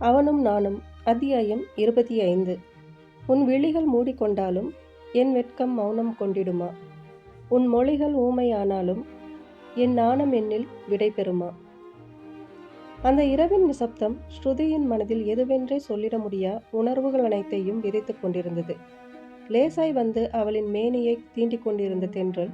அவனும் நானும் அத்தியாயம் இருபத்தி ஐந்து. உன் விழிகள் மூடிக்கொண்டாலும் என் வெட்கம் மௌனம் கொண்டிடுமா? உன் மொழிகள் ஊமையானாலும் என் நாணம் என்னில் விடை பெறுமா? அந்த இரவின் நிசப்தம் ஸ்ருதியின் மனதில் எதுவென்றே சொல்லிட முடியா? உணர்வுகள் அனைத்தையும் விதைத்துக் கொண்டிருந்தது. லேசாய் வந்து அவளின் மேனியை தீண்டிக் கொண்டிருந்த தென்றல்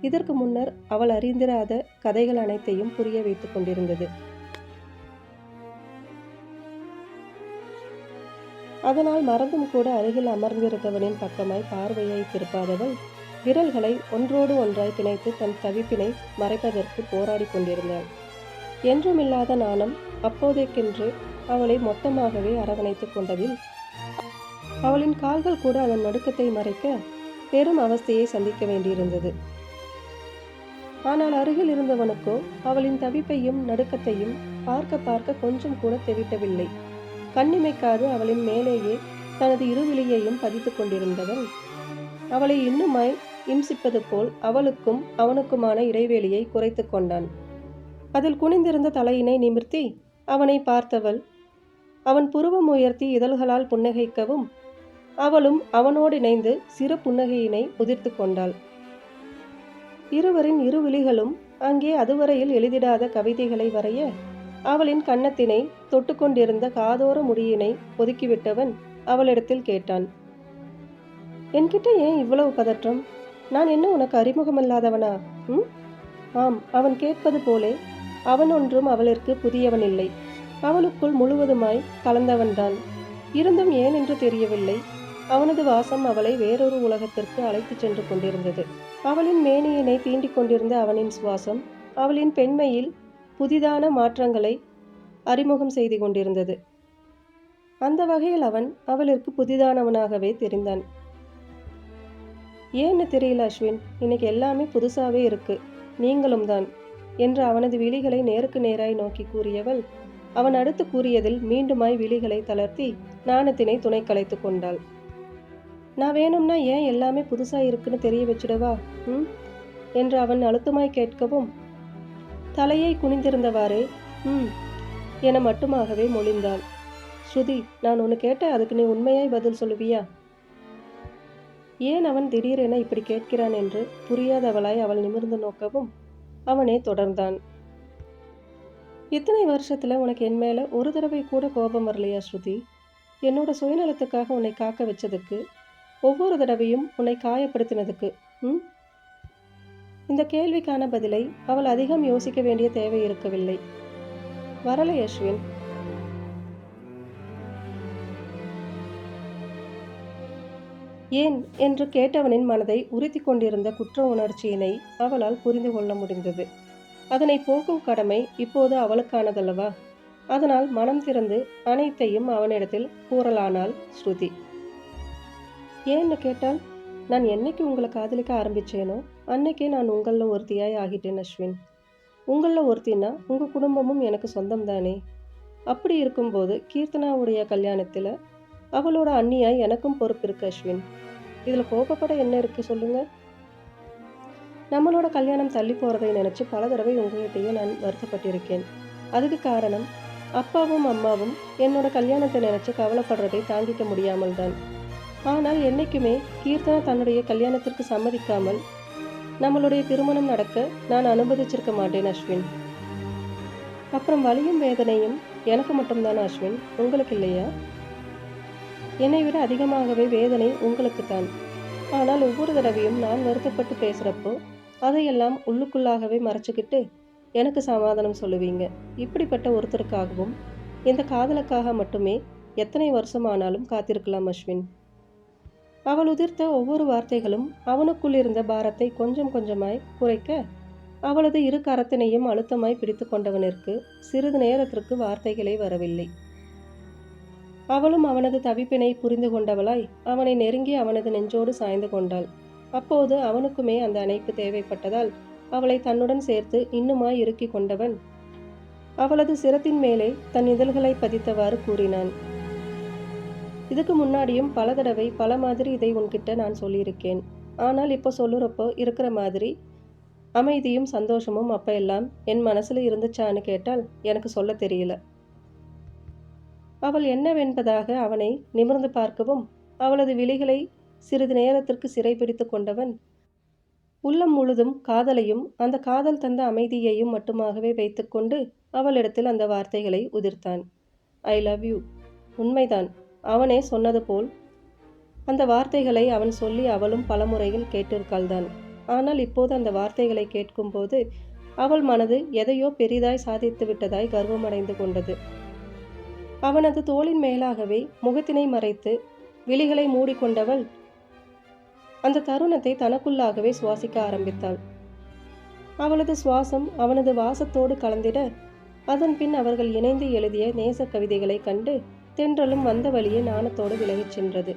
இதற்கு முன்னர் அவள் அறிந்திராத கதைகள் அனைத்தையும் புரிய வைத்துக் கொண்டிருந்தது. அதனால் மறந்தும் கூட அருகில் அமர்ந்திருந்தவனின் பக்கமாய் பார்வையை திருப்பாதவள் விரல்களை ஒன்றோடு ஒன்றாய் பிணைத்து தன் தவிப்பினை மறைப்பதற்கு போராடி கொண்டிருந்தாள். என்றுமில்லாத நாணம் அப்போதைக்கென்று அவளை மொத்தமாகவே அரவணைத்துக் கொண்டதில் அவளின் கால்கள் கூட அதன் நடுக்கத்தை மறைக்க பெரும் அவஸ்தையை சந்திக்க வேண்டியிருந்தது. ஆனால் அருகில் இருந்தவனுக்கோ அவளின் தவிப்பையும் நடுக்கத்தையும் பார்க்க பார்க்க கொஞ்சம் கூட தெவிட்டவில்லை. கண்ணிமைக்காது அவளின் மேலேயே தனது இருவிழியையும் பதித்துக் கொண்டிருந்தவன். அவளை இன்னுமாய் இம்சிப்பது போல் அவளுக்கும் அவனுக்குமான இடைவெளியை குறைத்து கொண்டான். அதில் குனிந்திருந்த தலையினை நிமிர்த்தி அவனை பார்த்தவள் அவன் புருவம் உயர்த்தி இதழ்களால் புன்னகைக்கவும் அவளும் அவனோடு இணைந்து சிறு புன்னகையினை உதிர்த்து கொண்டாள். இருவரின் இருவிழிகளும் அங்கே அதுவரையில் எழுதிடாத கவிதைகளை வரைய அவளின் கன்னத்தினை தொட்டுக்கொண்டிருந்த காதோர முடியினை ஒதுக்கிவிட்டவன் அவளிடத்தில் கேட்டான். என்கிட்ட ஏன் இவ்வளவு பதற்றம்? நான் என்ன உனக்கு அறிமுகமல்லாதவனா? ம்? ஆம் அவன் கேட்பது போலே அவன் ஒன்றும் அவளிற்கு புதியவன் இல்லை அவளுக்குள் முழுவதுமாய் கலந்தவன்தான். இருந்தும் ஏன் என்று தெரியவில்லை. அவனது வாசம் அவளை வேறொரு உலகத்திற்கு அழைத்துச் சென்று கொண்டிருந்தது. அவளின் மேனியினை தீண்டிக் கொண்டிருந்த அவனின் சுவாசம் அவளின் பெண்மையில் புதிதான மாற்றங்களை அறிமுகம் செய்து கொண்டிருந்தது. அந்த வகையில் அவன் அவளிற்கு புதிதானவனாகவே தெரிந்தான். ஏன்னு தெரியல அஸ்வின் இன்னைக்கு எல்லாமே புதுசாகவே இருக்கு. நீங்களும் தான் என்று அவனது விழிகளை நேருக்கு நேராய் நோக்கி கூறியவள் அவன் அடுத்து கூறியதில் மீண்டுமாய் விழிகளை தளர்த்தி நாணத்தினை துணை கலைத்து கொண்டாள். நான் வேணும்னா ஏன் எல்லாமே புதுசாக இருக்குன்னு தெரிய வச்சுடவா? ம்? என்று அவன் அழுத்தமாய் கேட்கவும் தலையை குனிந்திருந்தவாறே ம் என மட்டுமாகவே மொழிந்தாள். ஸ்ருதி நான் ஒன்று கேட்ட அதுக்கு நீ உண்மையாய் பதில் சொல்லுவியா? ஏன் அவன் திடீரென இப்படி கேட்கிறான் என்று புரியாதவளாய் அவள் நிமிர்ந்து நோக்கவும் அவனே தொடர்ந்தான். இத்தனை வருஷத்துல உனக்கு என் மேல ஒரு தடவை கூட கோபம் வரலையா ஸ்ருதி என்னோட சுயநலத்துக்காக உன்னை காக்க வச்சதுக்கு ஒவ்வொரு தடவையும் உன்னை காயப்படுத்தினதுக்கு ம் இந்த கேள்விக்கான பதிலை அவள் அதிகம் யோசிக்க வேண்டிய தேவை இருக்கவில்லை. வரலை அஸ்வின். ஏன் என்று கேட்டவனின் மனதை உறுத்தி கொண்டிருந்த குற்ற உணர்ச்சியினை அவளால் புரிந்து கொள்ள முடிந்தது. அதனை போக்கும் கடமை இப்போது அவளுக்கானதல்லவா? அதனால் மனம் திறந்து அனைத்தையும் அவனிடத்தில் கூறலானாள் ஸ்ருதி. ஏன்னு கேட்டால் நான் என்னைக்கு உங்களை காதலிக்க ஆரம்பிச்சேனோ அன்னைக்கே நான் உங்களில் ஒருத்தியாய் ஆகிட்டேன் அஸ்வின். உங்களில் ஒருத்தினா உங்கள் குடும்பமும் எனக்கு சொந்தம் தானே அப்படி இருக்கும்போது கீர்த்தனாவுடைய கல்யாணத்தில் அவளோட அண்ணியாய் எனக்கும் பொறுப்பு இருக்கு அஸ்வின். இதில் கோபப்பட என்ன இருக்கு சொல்லுங்க? நம்மளோட கல்யாணம் தள்ளி போகிறதை நினச்சி பல தடவை உங்ககிட்டயே நான் வருத்தப்பட்டிருக்கேன். அதுக்கு காரணம் அப்பாவும் அம்மாவும் என்னோட கல்யாணத்தை நினச்சி கவலைப்படுறதை தாங்கிக்க முடியாமல் தான் ஆனால் என்னைக்குமே கீர்த்தனா தன்னுடைய கல்யாணத்திற்கு சம்மதிக்காமல் நம்மளுடைய திருமணம் நடக்க நான் அனுமதிச்சிருக்க மாட்டேன் அஸ்வின். அப்புறம் வலியும் வேதனையும் எனக்கு மட்டும்தானே அஸ்வின்? உங்களுக்கு இல்லையா? என்னை விட அதிகமாகவே வேதனை உங்களுக்கு தான் ஆனால் ஒவ்வொரு தடவையும் நான் வருத்தப்பட்டு பேசுகிறப்போ அதையெல்லாம் உள்ளுக்குள்ளாகவே மறைச்சிக்கிட்டு எனக்கு சமாதானம் சொல்லுவீங்க. இப்படிப்பட்ட ஒருத்தருக்காகவும் இந்த காதலுக்காக மட்டுமே எத்தனை வருஷம் ஆனாலும் காத்திருக்கலாம் அஸ்வின். அவள் உதிர்த்த ஒவ்வொரு வார்த்தைகளும் அவனுக்குள் இருந்த பாரத்தை கொஞ்சம் கொஞ்சமாய் குறைக்க அவளது இரு கரத்தினையும் அழுத்தமாய் பிடித்து கொண்டவனிற்கு சிறிது நேரத்திற்கு வார்த்தைகளே வரவில்லை. அவளும் அவனது தவிப்பினை புரிந்து கொண்டவளாய் அவனை நெருங்கி அவனது நெஞ்சோடு சாய்ந்து கொண்டாள். அப்போது அவனுக்குமே அந்த அணைப்பு தேவைப்பட்டதால் அவளை தன்னுடன் சேர்த்து இன்னுமாய் இறுக்கி கொண்டவன் அவளது சிரத்தின் மேலே தன் இதழ்களை பதித்தவாறு கூறினான். இதுக்கு முன்னாடியும் பல தடவை பல மாதிரி இதை உன்கிட்ட நான் சொல்லியிருக்கேன். ஆனால் இப்போ சொல்லுறப்போ இருக்கிற மாதிரி அமைதியும் சந்தோஷமும் அப்போ எல்லாம் என் மனசில் இருந்துச்சான்னு கேட்டால் எனக்கு சொல்ல தெரியல. அவள் என்னவென்பதாக அவனை நிமிர்ந்து பார்க்கவும் அவளது விழிகளை சிறிது நேரத்திற்கு சிறைபிடித்து கொண்டவன் உள்ளம் முழுதும் காதலையும் அந்த காதல் தந்த அமைதியையும் மட்டுமாகவே வைத்துக்கொண்டு அவளிடத்தில் அந்த வார்த்தைகளை உதிர்த்தான். ஐ லவ் யூ உண்மைதான். அவனே சொன்னது போல். அந்த வார்த்தைகளை அவன் சொல்லி அவளும் பலமுறையில் கேட்டிருக்காள்தான். ஆனால் இப்போது அந்த வார்த்தைகளை கேட்கும்போது அவள் மனது எதையோ பெரிதாய் சாதித்து விட்டதாய் கர்வமடைந்து கொண்டது. அவனது தோளின் மேலாகவே முகத்தினை மறைத்து விழிகளை மூடிக்கொண்டவள் அந்த தருணத்தை தனக்குள்ளாகவே சுவாசிக்க ஆரம்பித்தாள். அவளது சுவாசம் அவனது வாசத்தோடு கலந்திட அதன் பின் அவர்கள் இணைந்து எழுதிய நேச கவிதைகளை கண்டு தென்றலும் வந்த வழியே நாணத்தோடு விலகிச் சென்றது.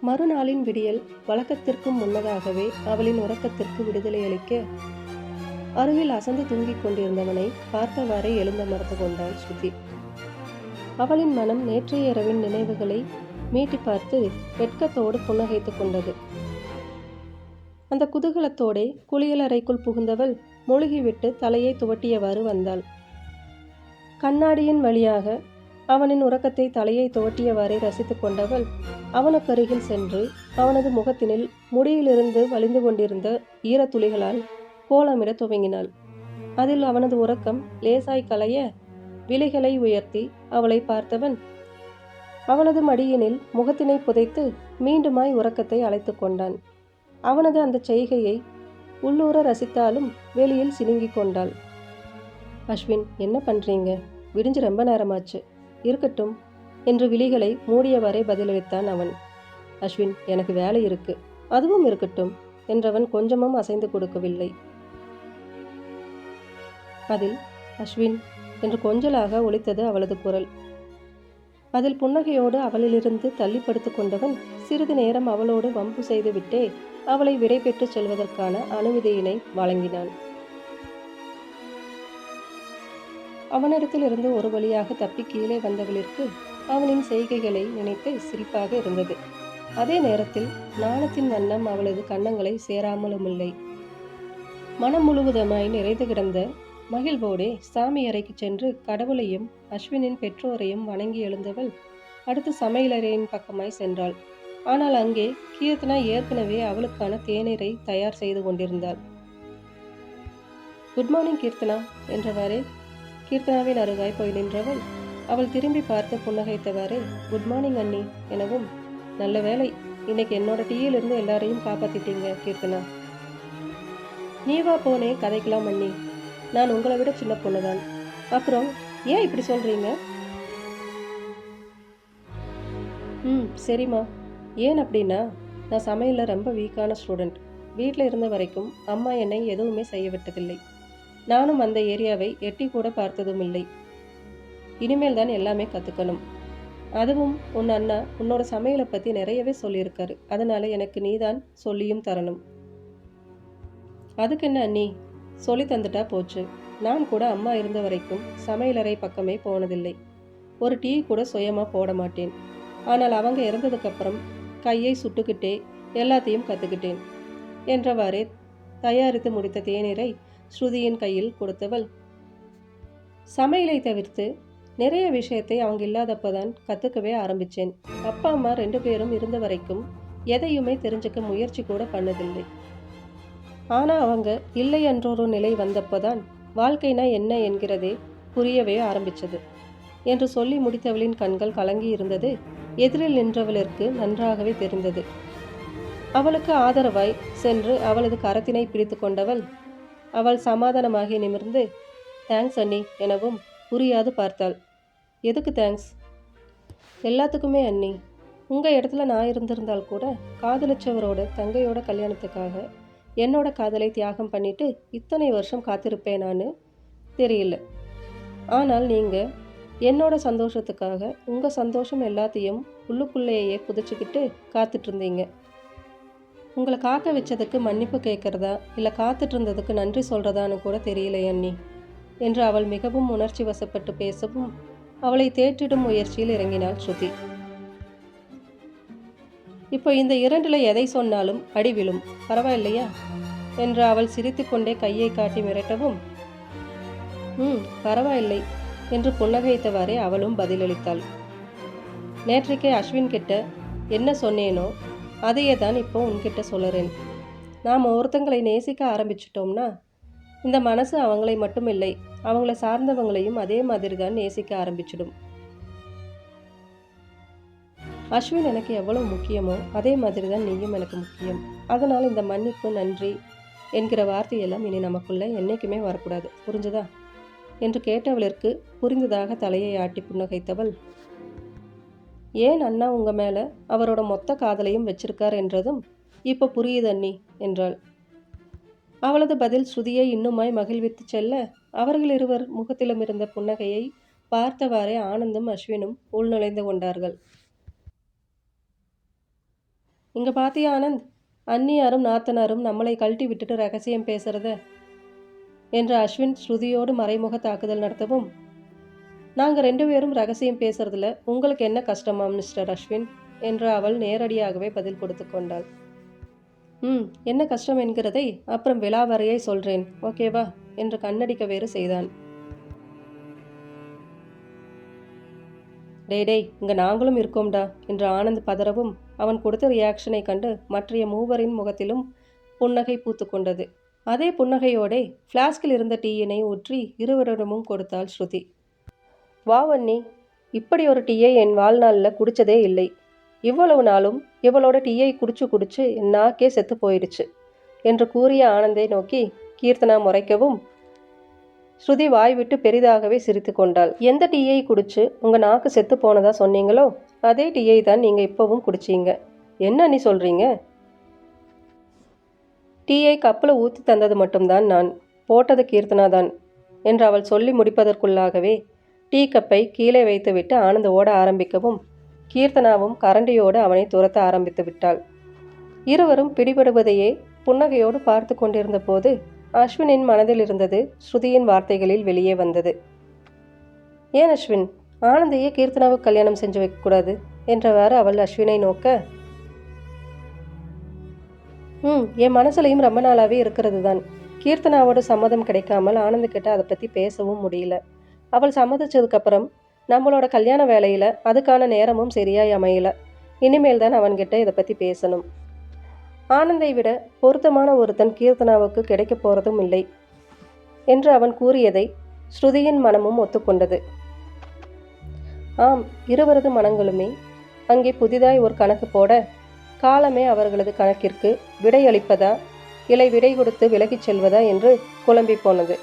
மறுநாளின் விடியல் வழக்கத்திற்கும் முன்னதாகவே அவளின் உறக்கத்திற்கு விடுதலை அளிக்க அருகில் அசந்து தூங்கிக் கொண்டிருந்தவனை பார்த்தவாறே எழுந்த மறந்து கொண்டாள் ஸ்ருதி. அவளின் மனம் நேற்றைய இரவின் நினைவுகளை மீட்டி பார்த்து வெட்கத்தோடு புன்னகைத்துக் கொண்டது. அந்த குதூகலத்தோடே குளியலறைக்குள் புகுந்தவள் மூழ்கிவிட்டு தலையை துவட்டியவாறு வந்தாள். கண்ணாடியின் வழியாக அவனின் உறக்கத்தை தலையை துவட்டியவாறே ரசித்து கொண்டவள் அவனுக்கருகில் சென்று அவனது முகத்தினில் முடியிலிருந்து வலிந்து கொண்டிருந்த ஈரத்துளிகளால் கோலமிட துவங்கினாள். அதில் அவனது உறக்கம் லேசாய் கலைய விலைகளை உயர்த்தி அவளை பார்த்தவன் அவனது மடியினில் முகத்தினை புதைத்து மீண்டுமாய் உறக்கத்தை அழைத்து கொண்டான். அவனது அந்த செய்கையை உள்ளூர ரசித்தாலும் வெளியில் சினுங்கிக் கொண்டாள். அஸ்வின் என்ன பண்ணுறீங்க விடிஞ்சு ரொம்ப நேரமாச்சு. இருக்கட்டும் என்று விழிகளை மூடியவாறே பதிலளித்தான் அவன். அஸ்வின் எனக்கு வேலை இருக்கு. அதுவும் இருக்கட்டும் என்றவன் கொஞ்சமும் அசைந்து கொடுக்கவில்லை. அதில் அஸ்வின் என்று கொஞ்சலாக ஒலித்தது அவளது குரல். அதில் புன்னகையோடு அவளிலிருந்து தள்ளி படுத்து கொண்டவன் சிறிது நேரம் அவளோடு வம்பு செய்துவிட்டே அவளை விடைபெற்றுச் செல்வதற்கான அனுமதியினை வழங்கினான். அவனிடத்திலிருந்து ஒரு வழியாக தப்பி கீழே வந்தவளிற்கு அவனின் செய்கைகளை நினைத்து சிரிப்பாக இருந்தது. அதே நேரத்தில் நாணத்தின் வண்ணம் அவளது கன்னங்களை சேராமலுமில்லை. மனம் முழுவதுமாய் நிறைந்து கிடந்த மகிழ்வோடே சாமி அறைக்கு சென்று கடவுளையும் அஸ்வினின் பெற்றோரையும் வணங்கி எழுந்தவள் அடுத்து சமையலறையின் பக்கமாய் சென்றாள். ஆனால் அங்கே கீர்த்தனா ஏற்கனவே அவளுக்கான தேநீரை தயார் செய்து கொண்டிருந்தாள். குட் மார்னிங் கீர்த்தனா என்றவாறே கீர்த்தனாவின் அருகாய் போய் நின்றவள் அவள் திரும்பி பார்த்து புன்னகைத்தவாறு குட் மார்னிங் அண்ணி எனவும் நல்ல வேலை இன்னைக்கு என்னோட டீயிலிருந்து எல்லாரையும் காப்பாத்திட்டீங்க கீர்த்தனா. நீவா போனே கதைக்கலாம் அண்ணி. நான் உங்களை விட சின்ன பொண்ணுதான். அப்புறம் ஏன் இப்படி சொல்றீங்க? ம் சரிம்மா. ஏன் அப்படின்னா நான் சமையலில் ரொம்ப வீக்கான ஸ்டூடெண்ட் வீட்டில் இருந்த வரைக்கும் அம்மா என்னை எதுவுமே செய்ய விட்டதில்லை. நானும் அந்த ஏரியாவை எட்டி கூட பார்த்ததும் இல்லை இனிமேல் தான் எல்லாமே கற்றுக்கணும் அதுவும் உன் அண்ணா உன்னோட சமையலை பற்றி நிறையவே சொல்லியிருக்காரு. அதனால எனக்கு நீதான் சொல்லியும் தரணும். அதுக்கு என்ன அண்ணி? சொல்லி தந்துட்டா போச்சு. நான் கூட அம்மா இருந்த வரைக்கும் சமையலறை பக்கமே போனதில்லை. ஒரு டீ கூட சுயமாக போட மாட்டேன். ஆனால் அவங்க இறந்ததுக்கப்புறம் கையை சுட்டுக்கிட்டே எல்லாத்தையும் கற்றுக்கிட்டேன் என்றவாறே தயாரித்து முடித்த தேநீரை ஸ்ருதியின் கையில் கொடுத்தவள். சமையலை தவிர்த்து நிறைய விஷயத்தை அவங்க இல்லாதப்பதான் கற்றுக்கவே ஆரம்பித்தேன் அப்பா அம்மா ரெண்டு பேரும் இருந்த வரைக்கும் எதையுமே தெரிஞ்சுக்க முயற்சி கூட பண்ணதில்லை. ஆனால் அவங்க இல்லை என்றொரு நிலை வந்தப்போதான் வாழ்க்கைனா என்ன என்கிறதே புரியவே ஆரம்பித்தது என்று சொல்லி முடித்தவளின் கண்கள் கலங்கி இருந்தது. எதிரில் நின்றவளிற்கு நன்றாகவே தெரிந்தது. அவளுக்கு ஆதரவாய் சென்று அவளது கரத்தினை பிடித்து கொண்டவள் அவள் சமாதானமாகி நிமிர்ந்து தேங்க்ஸ் அண்ணி எனவும் புரியாது பார்த்தாள். எதுக்கு தேங்க்ஸ் எல்லாத்துக்குமே அண்ணி. உங்கள் இடத்துல நான் இருந்திருந்தால் கூட காதலிச்சவரோட தங்கையோட கல்யாணத்துக்காக என்னோட காதலை தியாகம் பண்ணிட்டு இத்தனை வருஷம் காத்திருப்பேன் நான்? தெரியல. ஆனால் நீங்கள் என்னோட சந்தோஷத்துக்காக உங்கள் சந்தோஷம் எல்லாத்தையும் உள்ளுக்குள்ளேயே புதைச்சிக்கிட்டு காத்துட்ருந்தீங்க உங்களை காக்க வச்சதுக்கு மன்னிப்பு கேட்குறதா? இல்லை காத்துட்டு இருந்ததுக்கு நன்றி சொல்கிறதான்னு கூட தெரியல அண்ணி. என்று அவள் மிகவும் உணர்ச்சி வசப்பட்டு பேசவும் அவளை தேற்றிடும் முயற்சியில் இறங்கினாள் ஸ்ருதி. இப்போ இந்த இரண்டில் எதை சொன்னாலும் அடி விழும். பரவாயில்லையா? என்று அவள் சிரித்துக்கொண்டே கையை காட்டி மிரட்டவும் ம் பரவாயில்லை என்று புன்னகைத்தவாறே அவளும் பதிலளித்தாள். நேற்றைக்கே அஸ்வின் கிட்ட என்ன சொன்னேனோ அதையே தான் இப்போ உன்கிட்ட சொல்லுறேன். நாம் ஒருத்தங்களை நேசிக்க ஆரம்பிச்சிட்டோம்னா இந்த மனசு அவங்களை மட்டும் இல்லை அவங்கள சார்ந்தவங்களையும் அதே மாதிரி தான் நேசிக்க ஆரம்பிச்சிடும். அஸ்வின் எனக்கு எவ்வளவு முக்கியமோ அதே மாதிரி தான் நீயும் எனக்கு முக்கியம். அதனால் இந்த மன்னிப்பு நன்றி என்கிற வார்த்தையெல்லாம் இனி நமக்குள்ள என்றைக்குமே வரக்கூடாது. புரிஞ்சுதா? என்று கேட்டவளிற்கு புரிந்ததாக தலையை ஆட்டி புன்னகைத்தவள் ஏன் அண்ணா உங்கள் மேலே அவரோட மொத்த காதலையும் வச்சிருக்கார் என்றதும் இப்போ புரியுது அண்ணி என்றாள். அவளது பதில் ஸ்ருதியை இன்னுமாய் மகிழ்வித்து செல்ல அவர்கள் இருவர் முகத்திலும் இருந்த புன்னகையை பார்த்தவாறே ஆனந்தும் அஸ்வினும் உள்நுழைந்து கொண்டார்கள். இங்கே பாத்தியா ஆனந்த்? அன்னியாரும் நாத்தனாரும் நம்மளை கழட்டி விட்டுட்டு ரகசியம் பேசுறத? என்று அஸ்வின் ஸ்ருதியோடு மறைமுக தாக்குதல் நடத்தவும் நாங்கள் ரெண்டு பேரும் ரகசியம் பேசுறதுல உங்களுக்கு என்ன கஷ்டமா மிஸ்டர் அஸ்வின்? என்று அவள் நேரடியாகவே பதில் கொடுத்து கொண்டாள். ம் என்ன கஷ்டம் என்கிறதை அப்புறம் விலாவரையை சொல்கிறேன் ஓகேவா? என்று கண்ணடிக்க வேறு செய்தான். டே டேய் இங்கே நாங்களும் இருக்கோம்டா என்று ஆனந்த் பதறவும் அவன் கொடுத்த ரியாக்ஷனை கண்டு மற்றைய மூவரின் முகத்திலும் புன்னகை பூத்து கொண்டது. அதே புன்னகையோடே ஃப்ளாஸ்கில் இருந்த டீயினை ஊற்றி இருவரிடமும் கொடுத்தாள் ஸ்ருதி. வா வன்னி இப்படி ஒரு டீயை என் வாழ்நாளில் குடித்ததே இல்லை. இவ்வளவு நாளும் இவளோட டீயை குடிச்சு குடிச்சு என் நாக்கே செத்து போயிடுச்சு என்று கூறிய ஆனந்தை நோக்கி கீர்த்தனா முறைக்கவும் ஸ்ருதி வாய் விட்டு பெரிதாகவே சிரித்து கொண்டாள். எந்த டீயை குடிச்சு உங்கள் நாக்கு செத்து போனதா சொன்னீங்களோ அதே டீயை தான் நீங்கள் இப்போவும் குடிச்சீங்க. என்ன நீ சொல்கிறீங்க டீயை கப்பில் ஊற்றி தந்தது மட்டும்தான் நான் போட்டது கீர்த்தனா தான் என்று அவள் சொல்லி முடிப்பதற்குள்ளாகவே டீ கப்பை கீழே வைத்துவிட்டு ஆனந்த் ஓட ஆரம்பிக்கவும் கீர்த்தனாவும் கரண்டியோடு அவனை துரத்த ஆரம்பித்து விட்டாள். இருவரும் பிடிபடுவதையே புன்னகையோடு பார்த்து கொண்டிருந்த போது அஸ்வினின் மனதில் இருந்தது ஸ்ருதியின் வார்த்தைகளில் வெளியே வந்தது. ஏன் அஸ்வின்? ஆனந்தையே கீர்த்தனாவுக்கு கல்யாணம் செஞ்சு வைக்கக்கூடாது என்றவாறு அவள் அஸ்வினை நோக்க ம் என் மனசுலையும் ரொம்ப நாளாகவே இருக்கிறது தான். கீர்த்தனாவோட சம்மதம் கிடைக்காமல் ஆனந்த் கிட்ட அதை பற்றி பேசவும் முடியல. அவள் சம்மதிச்சதுக்கப்புறம் நம்மளோட கல்யாண வேலையில் அதுக்கான நேரமும் சரியாய் அமையல. இனிமேல் தான் அவன்கிட்ட இதை பற்றி பேசணும். ஆனந்தை விட பொருத்தமான ஒருத்தன் கீர்த்தனாவுக்கு கிடைக்க போகிறதும் இல்லை என்று அவன் கூறியதை ஸ்ருதியின் மனமும் ஒத்துக்கொண்டது. ஆம் இருவரது மனங்களுமே அங்கே புதிதாய் ஒரு கணக்கு போட காலமே அவர்களது கணக்கிற்கு விடையளிப்பதா இல்லை விடை கொடுத்து விலகிச் செல்வதா என்று குழம்பி போனது.